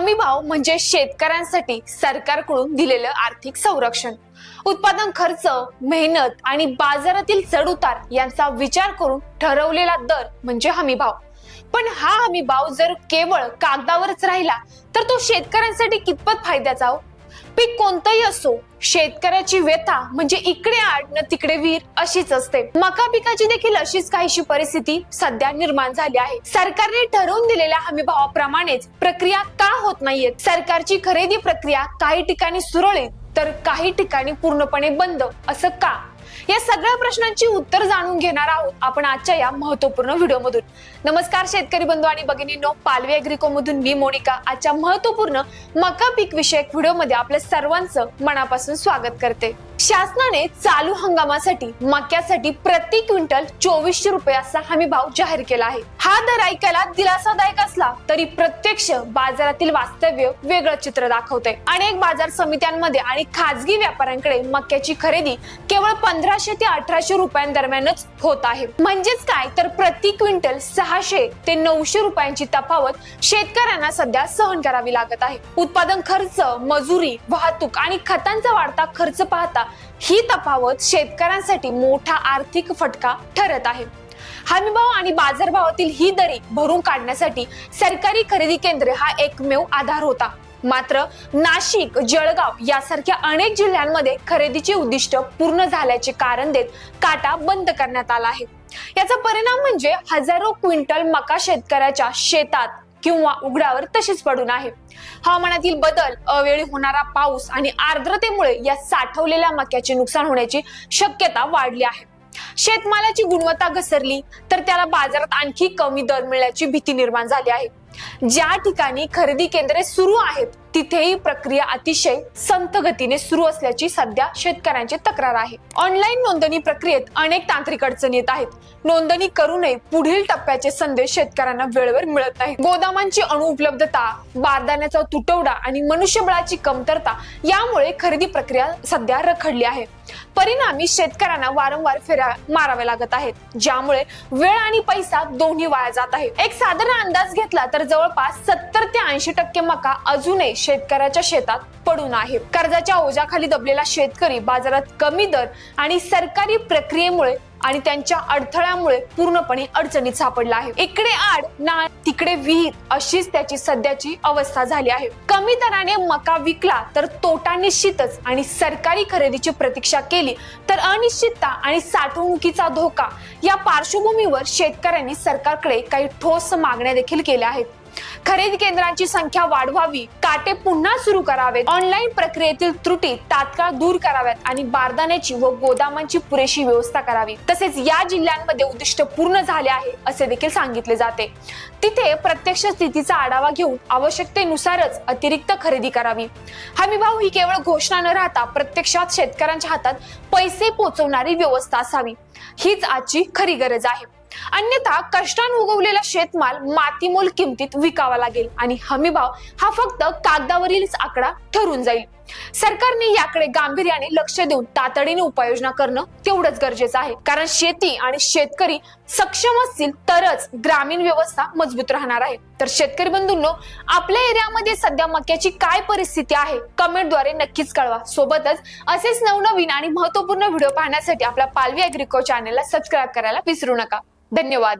हमी भाव म्हणजे शेतकऱ्यांसाठी सरकारकडून दिलेलं आर्थिक संरक्षण. उत्पादन खर्च मेहनत आणि बाजारातील चढउतार यांचा विचार करून ठरवलेला दर म्हणजे हमी भाव. पण हा हमी भाव जर केवळ कागदावरच राहिला तर तो शेतकऱ्यांसाठी कितपत फायद्याचा हो? पीक कोणतंही असो शेतकऱ्याची व्यथा म्हणजे इकडे आड न तिकडे विहीर अशीच असते. मका पिकाची देखील अशीच काहीशी परिस्थिती सध्या निर्माण झाली आहे. सरकारने ठरवून दिलेल्या हमी भावाप्रमाणेच प्रक्रिया का होत नाहीयेत? सरकारची खरेदी प्रक्रिया काही ठिकाणी सुरळीत तर काही ठिकाणी पूर्णपणे बंद असं का? या सगळ्या प्रश्नांची उत्तर जाणून घेणार आहोत आपण आजच्या या महत्त्वपूर्ण व्हिडिओमधून. नमस्कार शेतकरी बंधू आणि भगिनींनो पालवी अग्रिकोमधून मी मोनिका. आजच्या महत्त्वपूर्ण मका पीक विषयक व्हिडिओमध्ये आपल्या सर्वांचं मनापासून स्वागत करते. शासनाने चालू हंगामासाठी मक्यासाठी प्रति क्विंटल चोवीसशे रुपये असा हमी भाव जाहीर केला आहे. हा दर ऐकायला दिलासादायक असला तरी प्रत्यक्ष बाजारातील वास्तव्य वेगळं चित्र दाखवते अनेक बाजार समित्यांमध्ये आणि खाजगी व्यापाऱ्यांकडे मक्याची खरेदी केवळ पंधराशे ते अठराशे रुपयांदरम्यानच होत आहे. म्हणजेच काय? तर प्रति क्विंटल सहा सहाशे ते नऊशे रुपयांची तफावत शेतकऱ्यांना सध्या सहन करावी लागत आहे. उत्पादन खर्च मजुरी वाहतूक आणि खतांचा वाढता खर्च पाहता ही तफावत शेतकऱ्यांसाठी मोठा आर्थिक फटका ठरत आहे. हमीभाव आणि बाजारभावातील ही दरी भरून काढण्यासाठी सरकारी खरेदी केंद्रे हा एकमेव आधार होता. मात्र नाशिक जळगाव यासारख्या अनेक जिल्ह्यांमध्ये खरेदीचे उद्दिष्ट पूर्ण झाल्याचे कारण देत काटा बंद करण्यात आला आहे. याचा परिणाम म्हणजे हजारो क्विंटल मका शेतकऱ्याच्या शेतात किंवा उघड्यावर तशीच पडून आहे. हवामानातील बदल अवेळी होणारा पाऊस आणि आर्द्रतेमुळे या साठवलेल्या मक्याचे नुकसान होण्याची शक्यता वाढली आहे. शेतमालाची गुणवत्ता घसरली तर त्याला बाजारात आणखी कमी दर मिळण्याची भीती निर्माण झाली आहे. ज्या ठिकाणी खरेदी केंद्रे सुरू आहेत तिथेही प्रक्रिया अतिशय संत गतीने सुरू असल्याची सध्या शेतकऱ्यांची तक्रार आहे. ऑनलाईन नोंदणी प्रक्रियेत अनेक तांत्रिक अडचणी येत आहेत. नोंदणी करूनही पुढील टप्प्याचे संदेश शेतकऱ्यांना वेळेवर मिळत नाही गोदामांची अनुपलब्धता बारदाण्याचा तुटवडा आणि मनुष्यबळाची कमतरता यामुळे खरेदी प्रक्रिया सध्या रखडली आहे. परिणामी शेतकऱ्यांना वारंवार फेऱ्या माराव्या लागत आहेत ज्यामुळे वेळ आणि पैसा दोन्ही वाया जात आहे एक साधारण अंदाज घेतला तर जवळपास सत्तर ते ऐंशी टक्के मका अजूनही शेतकऱ्याच्या शेतात पडून आहे कर्जाच्या ओझ्याखाली दबलेला शेतकरी बाजारात कमी दर आणि सरकारी प्रक्रियेमुळे आणि त्यांच्या अडथळ्यामुळे पूर्णपणे अडचणीत सापडला आहे. इकडे आड ना तिकडे विहीर अशीच त्याची सध्याची अवस्था झाली आहे. कमी दराने मका विकला तर तोटा निश्चितच आणि सरकारी खरेदीची प्रतीक्षा केली तर अनिश्चितता आणि साठवणुकीचा धोका या पार्श्वभूमीवर शेतकऱ्यांनी सरकारकडे काही ठोस मागण्या देखील केल्या आहेत. खरेदी केंद्रांची संख्या वाढवावी काटे पुन्हा सुरू करावेत. ऑनलाईन प्रक्रियेतील त्रुटी तात्काळ दूर कराव्यात आणि बारदाण्याची व गोदामांची पुरेशी व्यवस्था करावी. तसेच या जिल्ह्यांमध्ये उद्दिष्ट पूर्ण झाले आहे असे देखील सांगितले जाते. तिथे प्रत्यक्ष स्थितीचा आढावा घेऊन आवश्यकतेनुसारच अतिरिक्त खरेदी करावी. हमी भाव ही केवळ घोषणा न राहता प्रत्यक्षात शेतकऱ्यांच्या हातात पैसे पोहोचवणारी व्यवस्था असावी. हीच आजची खरी गरज आहे. अन्यथा कष्टान उगवलेला शेतमाल मातीमोल किमतीत विकावा लागेल आणि हमीभाव हा फक्त कागदावरीलच आकडा ठरून जाईल. सरकारने याकडे गांभीर्याने लक्ष देऊन तातडीने उपाययोजना करणं तेवढंच गरजेचं आहे. कारण शेती आणि शेतकरी सक्षम असतील तरच ग्रामीण व्यवस्था मजबूत राहणार आहे. तर शेतकरी बंधूंनो आपल्या एरियामध्ये सध्या मक्याची काय परिस्थिती आहे कमेंटद्वारे नक्कीच कळवा. सोबतच असेच नवनवीन आणि महत्त्वपूर्ण व्हिडिओ पाहण्यासाठी आपल्या पालवी अॅग्रिको चॅनेलला सबस्क्राईब करायला विसरू नका. धन्यवाद.